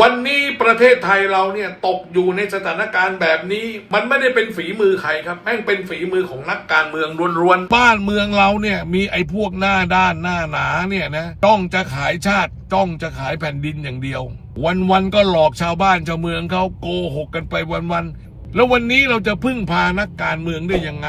วันนี้ประเทศไทยเราเนี่ยตกอยู่ในสถานการณ์แบบนี้ มันไม่ได้เป็นฝีมือใครครับแม่งเป็นฝีมือของนักการเมืองล้วนๆบ้านเมืองเราเนี่ยมีไอ้พวกหน้าด้านหน้าหนาเนี่ยนะจ้องจะขายชาติจ้องจะขายแผ่นดินอย่างเดียว วันๆก็หลอกชาวบ้านชาวเมืองเขาโกหกกันไปวันๆแล้ววันนี้เราจะพึ่งพานักการเมืองได้ยังไง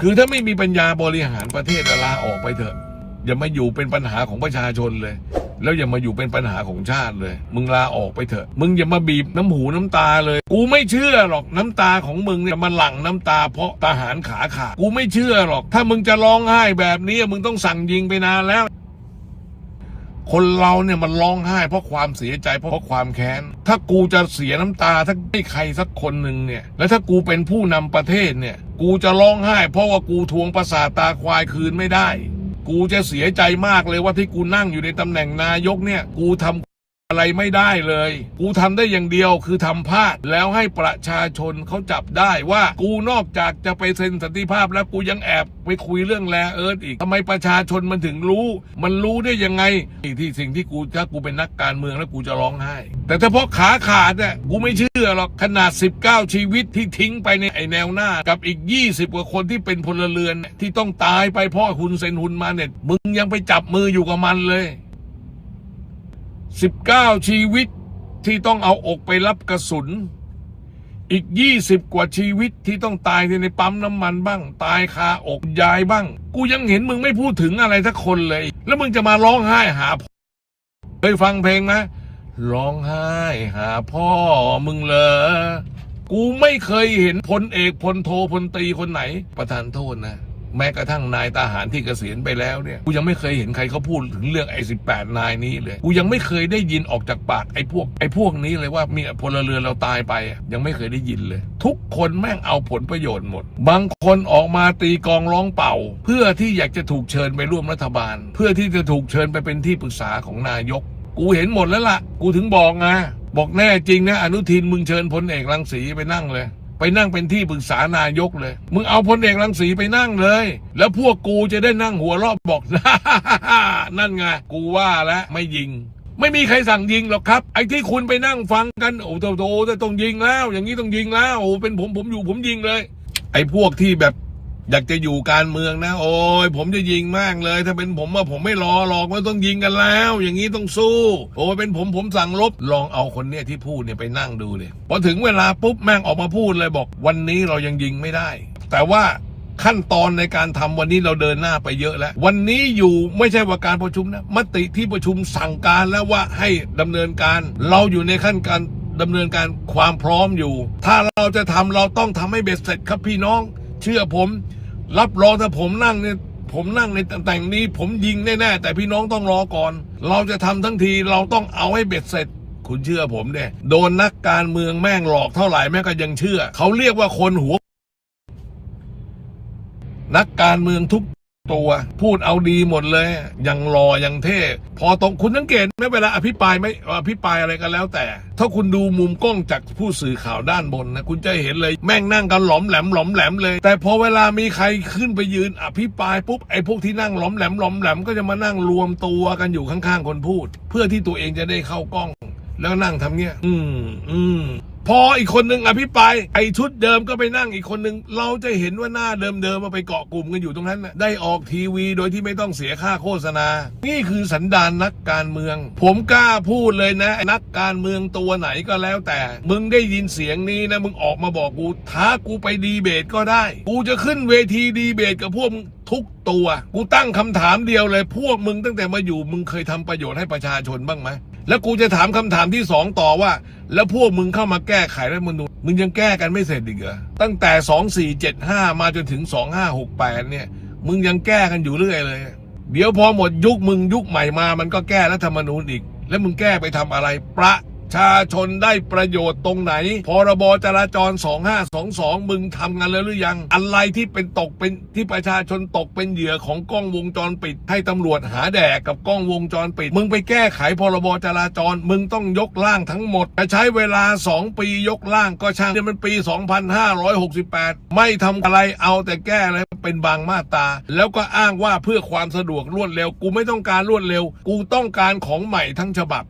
คือถ้าไม่มีปัญญาบริหารประเทศลาออกไปเถอะ อย่ามาอยู่เป็นปัญหาของประชาชนเลย แล้วอย่ามาอยู่เป็นปัญหาของชาติเลย มึงลาออกไปเถอะ มึงอย่ามาบีบน้ำหูน้ำตาเลย กูไม่เชื่อหรอกน้ำตาของมึงเนี่ยมันหลั่งน้ำตาเพราะทหารขาขาดกูไม่เชื่อหรอก ถ้ามึงจะร้องไห้แบบนี้มึงต้องสั่งยิงไปนานแล้วคนเราเนี่ยมันร้องไห้เพราะความเสียใจเพราะความแค้น ถ้ากูจะเสียน้ำตาถ้าให้ใครสักคนหนึ่งเนี่ย แล้วถ้ากูเป็นผู้นำประเทศเนี่ย กูจะร้องไห้ เพราะว่ากูทวงประสาตาควายคืนไม่ได้ กูจะเสียใจมากเลยว่าที่กูนั่งอยู่ในตำแหน่งนายกเนี่ย กูทำ อะไรไม่ได้เลย กูทำได้อย่างเดียวคือทำพลาดแล้วให้ประชาชนเขาจับได้ว่ากูนอกจากจะไปเซ็นสันติภาพแล้วกูยังแอบไปคุยเรื่องแลเอิร์ธอีกทำไมประชาชนมันถึงรู้ มันรู้ได้ยังไงที่สิ่งที่กูถ้ากูเป็นนักการเมืองแล้วกูจะร้องไห้ แต่ถ้าเพาะขาขาดเนี่ยกูไม่เชื่อหรอกขนาด 19 ชีวิตที่ทิ้งไปในไอแนวหน้า กับอีก 20 กว่าคนที่เป็นพลเรือนที่ต้องตายไปเพราะหุนเซนหุนมาเนี่ยมึงยังไปจับมืออยู่กับมันเลย 19 ชีวิตที่ต้องเอาอกไปรับกระสุน อีก 20 กว่าชีวิตที่ต้องตายในปั๊มน้ำมันบ้าง ตายคาอกยายบ้าง กูยังเห็นมึงไม่พูดถึงอะไรสักคนเลย แล้วมึงจะมาร้องไห้หาพ่อเคยฟังเพลงไหมร้องไห้หาพ่อมึงเลยกูไม่เคยเห็นพลเอกพลโทพลตีคนไหน ประธานโทษนะ แม้กระทั่งนายทหารที่เกษียณไปแล้วเนี่ยกูยังไม่เคยเห็นใครเขาพูดถึงเรื่องไอ้สิบแปดนายนี้เลยกูยังไม่เคยได้ยินออกจากปากไอ้พวกไอ้พวกนี้เลยว่ามีพลเรือนเราตายไป ยังไม่เคยได้ยินเลย ทุกคนแม่งเอาผลประโยชน์หมด บางคนออกมาตีกองร้องเป่า เพื่อที่อยากจะถูกเชิญไปร่วมรัฐบาล เพื่อที่จะถูกเชิญไปเป็นที่ปรึกษาของนายก กูเห็นหมดแล้วล่ะ กูถึงบอกไงบอกแน่จริงนะอนุทินมึงเชิญพลเอกรังสีไปนั่งเลย ไปนั่งเป็นที่ปรึกษานายกเลย มึงเอาพลเอกรังสีไปนั่งเลย แล้วพวกกูจะได้นั่งหัวรอบบอก นั่นไง กูว่าแล้วไม่ยิง ไม่มีใครสั่งยิงหรอกครับ ไอ้ที่คุณไปนั่งฟังกัน โอ้โหโตจะต้องยิงแล้ว อย่างนี้ต้องยิงแล้ว โอ้เป็นผมผมอยู่ผมยิงเลย ไอ้พวกที่แบบ อยากจะอยู่การเมืองนะ โอ้ยผมจะยิงมากเลย ถ้าเป็นผมว่าผมไม่รอหรอกว่าต้องยิงกันแล้ว อย่างนี้ต้องสู้ โอ้ยเป็นผมผมสั่งลบลองเอาคนเนี้ยที่พูดเนี่ยไปนั่งดูเลยพอถึงเวลาปุ๊บแม่งออกมาพูดเลยบอก วันนี้เรายังยิงไม่ได้ แต่ว่าขั้นตอนในการทำวันนี้เราเดินหน้าไปเยอะแล้ว วันนี้อยู่ไม่ใช่ว่าการประชุมนะมติที่ประชุมสั่งการแล้วว่าให้ดำเนินการ เราอยู่ในขั้นการดำเนินการความพร้อมอยู่ ถ้าเราจะทำเราต้องทำให้เบ็ดเสร็จครับพี่น้อง เชื่อผม รับรองถ้าผมนั่งเนี่ยผมนั่งในตแต่งนี้ ผมยิงแน่ๆแต่พี่น้องต้องรอก่อน เราจะทำทั้งทีเราต้องเอาให้เบ็ดเสร็จ คุณเชื่อผมเนี่ยโดนนักการเมืองแม่งหลอกเท่าไหร่แม่ก็ยังเชื่อ เขาเรียกว่าคนหัว นักการเมืองทุก ตัว พูดเอาดีหมดเลย ยังรอยังเท่ พอตรงคุณสังเกตไหมเวลาอภิปรายไม่อภิปรายอะไรก็แล้วแต่ ถ้าคุณดูมุมกล้องจากผู้สื่อข่าวด้านบนนะคุณจะเห็นเลยแม่งนั่งกันหลอมแหลมหลอมแหลมเลย แต่พอเวลามีใครขึ้นไปยืนอภิปรายปุ๊บไอ้พวกที่นั่งหลอมแหลมหลอมแหลมก็จะมานั่งรวมตัวกันอยู่ข้างๆคนพูด เพื่อที่ตัวเองจะได้เข้ากล้อง แล้วนั่งทำเงี้ย อืมอืม พออีกคนหนึ่งอภิปรายไอชุดเดิมก็ไปนั่งอีกคนหนึ่งเราจะเห็นว่าหน้าเดิมๆมาไปเกาะกลุ่มกันอยู่ตรงนั้นนะได้ออกทีวีโดยที่ไม่ต้องเสียค่าโฆษณา นี่คือสันดานนักการเมือง ผมกล้าพูดเลยนะนักการเมืองตัวไหนก็แล้วแต่ มึงได้ยินเสียงนี้นะมึงออกมาบอกกูท้ากูไปดีเบตก็ได้ กูจะขึ้นเวทีดีเบตกับพวกมึงทุกตัว กูตั้งคำถามเดียวเลย พวกมึงตั้งแต่มาอยู่มึงเคยทำประโยชน์ให้ประชาชนบ้างไหม แล้วกูจะถามคำถามที่สองต่อว่า แล้วพวกมึงเข้ามาแก้ไขรัฐมนูญมึงยังแก้กันไม่เสร็จอีกเหรอตั้งแต่สองสี่เจ็ดห้ามาจนถึงสองห้าหกแปดเนี่ย มึงยังแก้กันอยู่เรื่อยเลย เดี๋ยวพอหมดยุคมึงยุคใหม่มา มันก็แก้รัฐธรรมนูญอีก แล้วมึงแก้ไปทำอะไรประ ชาชนได้ประโยชน์ตรงไหน พรบจราจร 2522 มึงทำงานแล้วหรือยัง อะไรที่เป็นตกเป็นที่ประชาชนตกเป็นเหยื่อของกล้องวงจรปิด ให้ตำรวจหาแดกกับกล้องวงจรปิด มึงไปแก้ไขพรบจราจร มึงต้องยกร่างทั้งหมดจะใช้เวลา 2 ปียกร่างก็ช่างเนี่ยมันปี 2568 ไม่ทำอะไรเอาแต่แก้อะไรเป็นบางมาตราแล้วก็อ้างว่าเพื่อความสะดวกรวดเร็ว กูไม่ต้องการรวดเร็ว กูต้องการของใหม่ทั้งฉบับ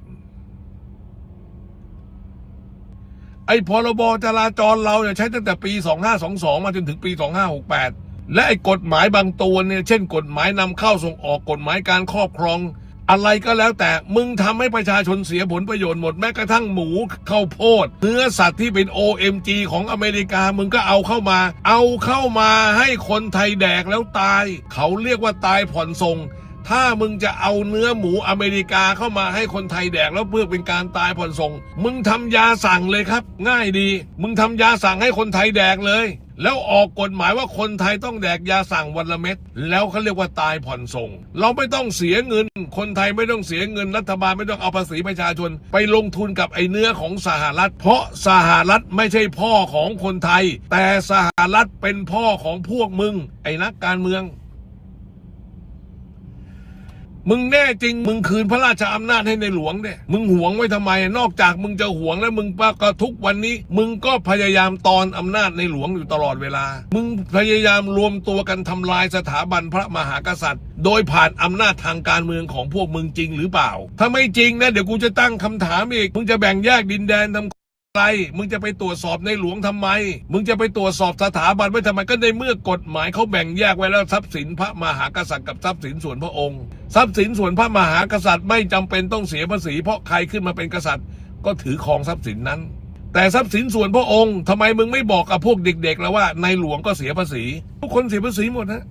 ไอ้พรบจราจรเราเนี่ยใช้ตั้งแต่ปี 2522 มาจนถึงปี 2568 และไอ้กฎหมายบางตัวเนี่ย เช่นกฎหมายนำเข้าส่งออกกฎหมายการครอบครอง อะไรก็แล้วแต่มึงทำให้ประชาชนเสียผลประโยชน์หมดแม้กระทั่งหมูข้าวโพดเนื้อสัตว์ที่เป็น OMG ของอเมริกามึงก็เอาเข้ามา เอาเข้ามาให้คนไทยแดกแล้วตาย เขาเรียกว่าตายผ่อนส่ง ถ้ามึงจะเอาเนื้อหมูอเมริกาเข้ามาให้คนไทยแดกแล้วเพื่อเป็นการตายผ่อนส่ง มึงทำยาสั่งเลยครับ ง่ายดี มึงทำยาสั่งให้คนไทยแดกเลย แล้วออกกฎหมายว่าคนไทยต้องแดกยาสั่งวันละเม็ดแล้วเขาเรียกว่าตายผ่อนส่ง เราไม่ต้องเสียเงิน คนไทยไม่ต้องเสียเงินรัฐบาลไม่ต้องเอาภาษีประชาชน ไปลงทุนกับไอ้เนื้อของสหรัฐ เพราะสหรัฐไม่ใช่พ่อของคนไทย แต่สหรัฐเป็นพ่อของพวกมึง ไอ้นักการเมือง มึงแน่จริง มึงคืนพระราชอำนาจให้ในหลวงเนี่ยมึงหวงไว้ทำไม นอกจากมึงจะหวงแล้วมึงก็ทุกวันนี้ มึงก็พยายามตอนอำนาจในหลวงอยู่ตลอดเวลา มึงพยายามรวมตัวกันทำลายสถาบันพระมหากษัตริย์ โดยผ่านอำนาจทางการเมืองของพวกมึงจริงหรือเปล่า ถ้าไม่จริงนะเดี๋ยวกูจะตั้งคำถามอีก มึงจะแบ่งแยกดินแดนทำ ไร มึงจะไปตรวจสอบในหลวงทำไม มึงจะไปตรวจสอบสถาบันไว้ทำไมก็ในเมื่อกฎหมายเขาแบ่งแยกไว้แล้วทรัพย์สินพระมหากษัตริย์กับทรัพย์สินส่วนพระองค์ ทรัพย์สินส่วนพระมหากษัตริย์ไม่จำเป็นต้องเสียภาษี เพราะใครขึ้นมาเป็นกษัตริย์ ก็ถือครองทรัพย์สินนั้น แต่ทรัพย์สินส่วนพระองค์ทำไมมึงไม่บอกกับพวกเด็กๆแล้วว่าในหลวงก็เสียภาษี ทุกคนเสียภาษีหมดนะ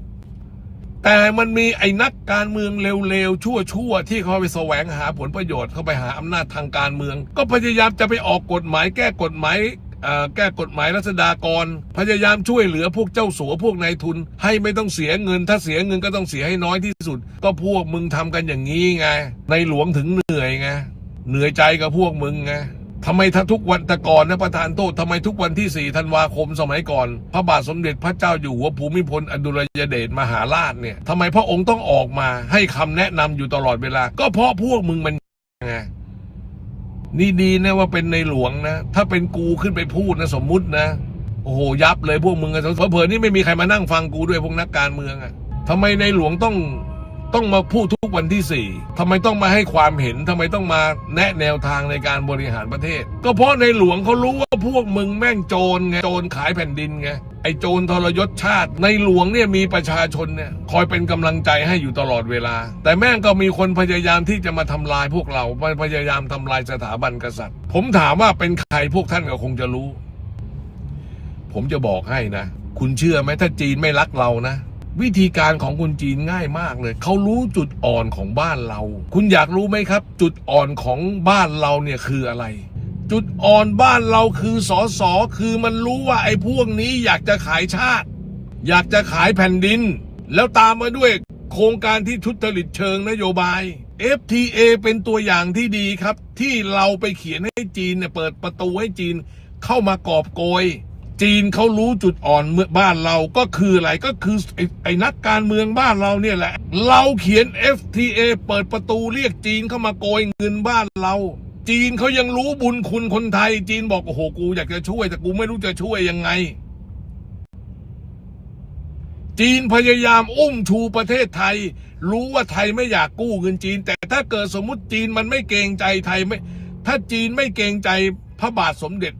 แต่มันมีไอ้นักการเมืองเร็วๆ ชั่วๆ ที่เขาไปแสวงหาผลประโยชน์เข้าไปหาอำนาจทางการเมือง ก็พยายามจะไปออกกฎหมายแก้กฎหมายอ่อแก้กฎหมายรัษฎากร พยายามช่วยเหลือพวกเจ้าสัวพวกนายทุน ให้ไม่ต้องเสียเงิน ถ้าเสียเงินก็ต้องเสียให้น้อยที่สุด ก็พวกมึงทำกันอย่างนี้ไง ในหลวงถึงเหนื่อยไงเหนื่อยใจกับพวกมึงไง ทำไมถ้าทุกวันแต่ก่อนนะประธานโทษทำไมทุกวันที่ 4 ธันวาคมสมัยก่อน พระบาทสมเด็จพระเจ้าอยู่หัวภูมิพลอดุลยเดชมหาราชเนี่ยทำไมพระองค์ต้องออกมาให้คำแนะนำอยู่ตลอดเวลา ก็เพราะพวกมึงมันไงนี่ดีนะว่าเป็นในหลวงนะ ถ้าเป็นกูขึ้นไปพูดนะสมมุตินะ โอ้โหยับเลยพวกมึงอะเผลอๆนี่ไม่มีใครมานั่งฟังกูด้วยพวกนักการเมืองอะทำไมในหลวงต้อง ต้องมาพูดทุกวันที่สี่ทำไมต้องมาให้ความเห็นทำไมต้องมาแนะแนวทางในการบริหารประเทศ ก็เพราะในหลวงเขารู้ว่าพวกมึงแม่งโจรไงโจรขายแผ่นดินไงไอ้โจรทรยศชาติ ในหลวงเนี่ยมีประชาชนเนี่ยคอยเป็นกำลังใจให้อยู่ตลอดเวลา แต่แม่งก็มีคนพยายามที่จะมาทำลายพวกเราพยายามทำลายสถาบันกษัตริย์ ผมถามว่าเป็นใครพวกท่านก็คงจะรู้ ผมจะบอกให้นะ คุณเชื่อไหมถ้าจีนไม่รักเรานะ วิธีการของคนจีนง่ายมากเลย เขารู้จุดอ่อนของบ้านเรา คุณอยากรู้ไหมครับ จุดอ่อนของบ้านเราเนี่ยคืออะไร จุดอ่อนบ้านเราคือสอสอคือมันรู้ว่าไอ้พวกนี้อยากจะขายชาติ อยากจะขายแผ่นดิน แล้วตามมาด้วยโครงการที่ทุจริตเชิงนโยบาย FTA เป็นตัวอย่างที่ดีครับ ที่เราไปเขียนให้จีนเนี่ยเปิดประตูให้จีนเข้ามากอบโกย จีนเขารู้จุดอ่อนเมื่อบ้านเราก็คืออะไรก็คือไอ้ไอนักการเมืองบ้านเราเนี่ยแหละ เราเขียน FTA เปิดประตูเรียกจีนเข้ามาโกยเงินบ้านเรา จีนเขายังรู้บุญคุณคนไทย จีนบอกโอ้โหกูอยากจะช่วย แต่กูไม่รู้จะช่วยยังไง จีนพยายามอุ้มชูประเทศไทย รู้ว่าไทยไม่อยากกู้เงินจีน แต่ถ้าเกิดสมมติจีนมันไม่เกรงใจไทยไม่ ถ้าจีนไม่เกรงใจพระบาทสมเด็จ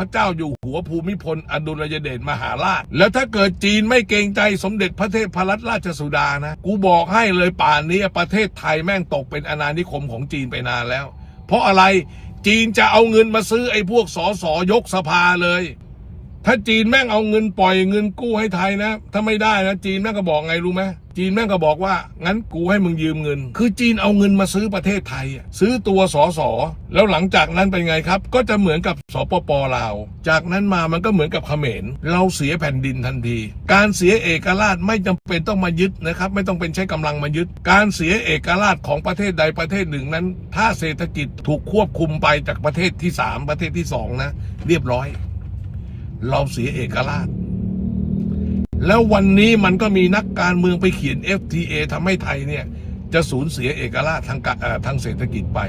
พระเจ้าอยู่หัวภูมิพลอดุลยเดชมหาราช แล้วถ้าเกิดจีนไม่เกรงใจสมเด็จพระเทพรัตนราชสุดานะ กูบอกให้เลยป่านนี้ประเทศไทยแม่งตกเป็นอาณานิคมของจีนไปนานแล้ว เพราะอะไรจีนจะเอาเงินมาซื้อไอ้พวกสอสอยกสภาเลย ถ้าจีนแม่งเอาเงินปล่อยเงินกู้ให้ไทยนะ ถ้าไม่ได้นะจีนแม่งก็บอกไงรู้ไหมจีนแม่งก็บอกว่า งั้นกูให้มึงยืมเงิน คือจีนเอาเงินมาซื้อประเทศไทย ซื้อตัวสอสอแล้วหลังจากนั้นเป็นไงครับ ก็จะเหมือนกับสปปลาว จากนั้นมามันก็เหมือนกับเขมร เราเสียแผ่นดินทันที การเสียเอกราชไม่จำเป็นต้องมายึดนะครับ ไม่ต้องเป็นใช้กำลังมายึด การเสียเอกราชของประเทศใดประเทศหนึ่งนั้น ถ้าเศรษฐกิจถูกควบคุมไปจากประเทศที่สามประเทศที่สองนะเรียบร้อย เราเสียเอกราช แล้ววันนี้มันก็มีนักการเมืองไปเขียน FTA ทำให้ไทยเนี่ย จะสูญเสียเอกราชทางกะเอ่อทางเศรษฐกิจไป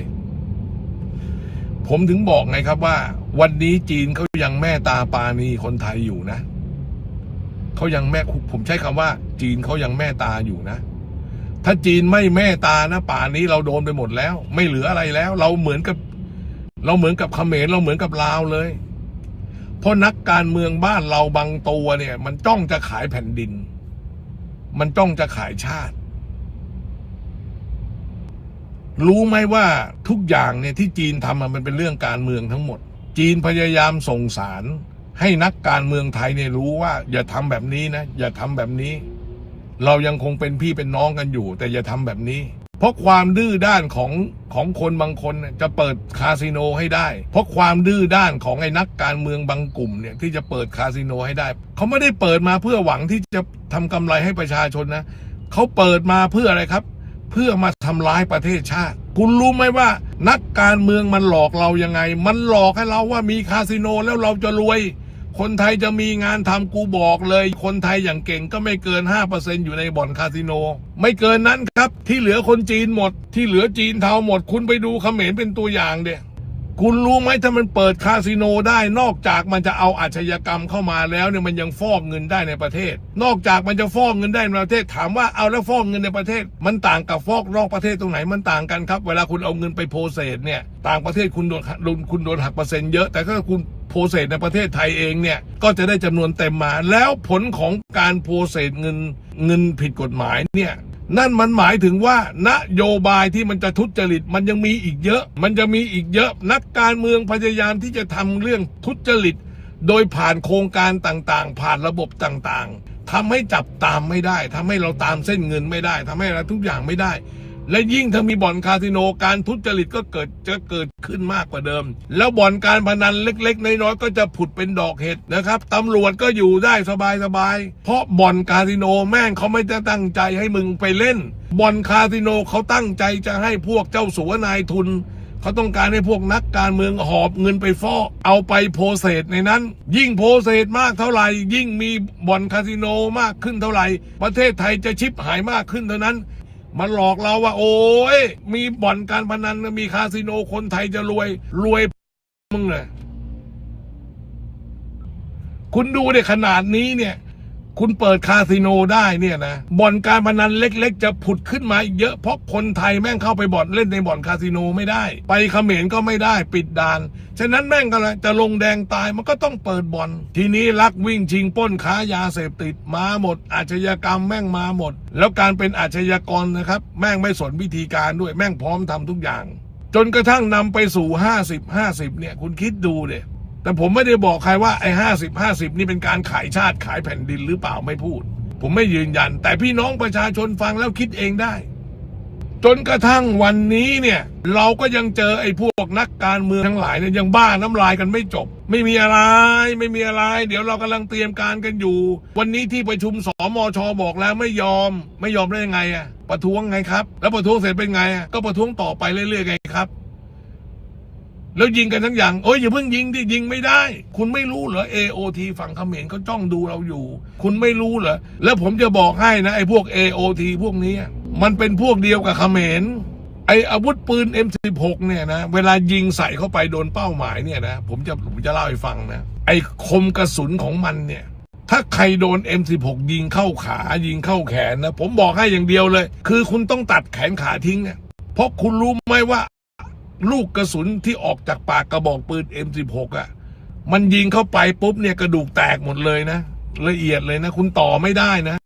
ผมถึงบอกไงครับว่า วันนี้จีนเขายังแม่ตาปานีคนไทยอยู่นะเขายังแม่ผมใช้คำว่า จีนเขายังแม่ตาอยู่นะถ้าจีนไม่แม่ตานะป่านนี้เราโดนไปหมดแล้ว ไม่เหลืออะไรแล้ว เราเหมือนกับ เราเหมือนกับเขมรเราเหมือนกับลาวเลย เพราะนักการเมืองบ้านเราบางตัวเนี่ย มันจ้องจะขายแผ่นดิน มันจ้องจะขายชาติ รู้ไหมว่าทุกอย่างเนี่ยที่จีนทำมันเป็นเรื่องการเมืองทั้งหมด จีนพยายามส่งสารให้นักการเมืองไทยเนี่ยรู้ว่า อย่าทำแบบนี้นะ อย่าทำแบบนี้ เรายังคงเป็นพี่เป็นน้องกันอยู่ แต่อย่าทำแบบนี้ เพราะความดื้อด้านของของคนบางคนจะเปิดคาสิโนให้ได้ เพราะความดื้อด้านของไอ้นักการเมืองบางกลุ่มเนี่ยที่จะเปิดคาสิโนให้ได้ เขาไม่ได้เปิดมาเพื่อหวังที่จะทำกำไรให้ประชาชนนะเขาเปิดมาเพื่ออะไรครับ เพื่อมาทำร้ายประเทศชาติ คุณรู้ไหมว่า นักการเมืองมันหลอกเรายังไง มันหลอกให้เราว่ามีคาสิโนแล้วเราจะรวย คนไทยจะมีงานทำกูบอกเลย คนไทยอย่างเก่งก็ไม่เกิน 5%อยู่ในบ่อนคาสิโน ไม่เกินนั้นครับ ที่เหลือคนจีนหมด ที่เหลือจีนเทาหมด คุณไปดูเขมรเป็นตัวอย่างเดียคุณรู้ไหมถ้ามันเปิดคาสิโนได้นอกจากมันจะเอาอาชญากรรมเข้ามาแล้วเนี่ยมันยังฟอกเงินได้ในประเทศ นอกจากมันจะฟอกเงินได้ในประเทศถามว่าเอาแล้วฟอกเงินในประเทศ มันต่างกับฟอกนอกประเทศตรงไหนมันต่างกันครับ เวลาคุณเอาเงินไปโพเซสเนี่ยต่างประเทศคุณโดนคุณโดนหักเปอร์เซ็นต์เยอะแต่ถ้าคุณ โพเซสในประเทศไทยเองเนี่ย ก็จะได้จำนวนเต็มมา แล้วผลของการโพเซสเงินเงินผิดกฎหมายเนี่ยนั่นมันหมายถึงว่านโยบายที่มันจะทุจริตมันยังมีอีกเยอะ มันจะมีอีกเยอะ นักการเมืองพยายามที่จะทำเรื่องทุจริต โดยผ่านโครงการต่างๆ ผ่านระบบต่างๆทำให้จับตามไม่ได้ทำให้เราตามเส้นเงินไม่ได้ทำให้เราทุกอย่างไม่ได้ และยิ่งถ้ามีบ่อนคาสิโนการทุจริตก็เกิดจะเกิดขึ้นมากกว่าเดิม แล้วบ่อนการพนันเล็ก ๆ น้อยๆก็จะผุดเป็นดอกเห็ดนะครับตำรวจก็อยู่ได้สบายๆเพราะบ่อนคาสิโนแม่งเขาไม่ได้ตั้งใจให้มึงไปเล่นบ่อนคาสิโนเขาตั้งใจจะให้พวกเจ้าสัวนายทุนเขาต้องการให้พวกนักการเมืองหอบเงินไปฟอกเอาไปโพเซสในนั้น ยิ่งโพเซสมากเท่าไหร่ ยิ่งมีบ่อนคาสิโนมากขึ้นเท่าไหร่ ประเทศไทยจะชิบหายมากขึ้นเท่านั้น มันหลอกเราว่า โอ้ยมีบ่อนการพนันมีคาสิโนคนไทยจะรวย รวยมึงเลยคุณดูเนี่ยขนาดนี้เนี่ย คุณเปิดคาสิโนได้เนี่ยนะบ่อนการพนันเล็ก ๆ จะผุดขึ้นมาอีกเยอะเพราะคนไทยแม่งเข้าไปบ่อนเล่นในบ่อนคาสิโนไม่ได้ ไปเขมรก็ไม่ได้ปิดด่าน ฉะนั้นแม่งก็เลยจะลงแดงตายมันก็ต้องเปิดบ่อน ทีนี้ลักวิ่งชิงป้นค้ายาเสพติดมาหมด อาชญากรรมแม่งมาหมด แล้วการเป็นอาชญากรนะครับ แม่งไม่สนวิธีการด้วยแม่งพร้อมทำทุกอย่าง จนกระทั่งนำไปสู่ 50 50เนี่ยคุณคิดดูเย แต่ผมไม่ได้บอกใครว่าไอ้ห้าสิบห้าสิบนี่เป็นการขายชาติขายแผ่นดินหรือเปล่าไม่พูด ผมไม่ยืนยัน แต่พี่น้องประชาชนฟังแล้วคิดเองได้ จนกระทั่งวันนี้เนี่ย เราก็ยังเจอไอ้พวกนักการเมืองทั้งหลายเนี่ยยังบ้าน้ำลายกันไม่จบ ไม่มีอะไร ไม่มีอะไร เดี๋ยวเรากำลังเตรียมการกันอยู่ วันนี้ที่ประชุมสมชบอกแล้วไม่ยอม ไม่ยอมได้ยังไงอะประท้วงไงครับ แล้วประท้วงเสร็จเป็นไงอะก็ประท้วงต่อไปเรื่อยๆไงครับ แล้วยิงกันทั้งอย่างโอ้ยอย่าเพิ่งยิงดิยิงไม่ได้ คุณไม่รู้เหรอ AOT ฝั่งเขมรเขาจ้องดูเราอยู่ คุณไม่รู้เหรอ แล้วผมจะบอกให้นะไอ้พวก AOT พวกนี้ มันเป็นพวกเดียวกับเขมรไอ้อาวุธปืน M16 เนี่ยนะ เวลายิงใส่เข้าไปโดนเป้าหมายเนี่ยนะผมจะผมจะเล่าให้ฟังนะ ไอ้คมกระสุนของมันเนี่ย ถ้าใครโดน M16 ยิงเข้าขายิงเข้าแขนนะ ผมบอกให้อย่างเดียวเลย คือคุณต้องตัดแขนขาทิ้งอะเพราะคุณรู้ไหมว่า ลูกกระสุนที่ออกจากปากกระบอกปืน M16 อะ มันยิงเข้าไปปุ๊บเนี่ยกระดูกแตกหมดเลยนะ ละเอียดเลยนะ คุณต่อไม่ได้นะ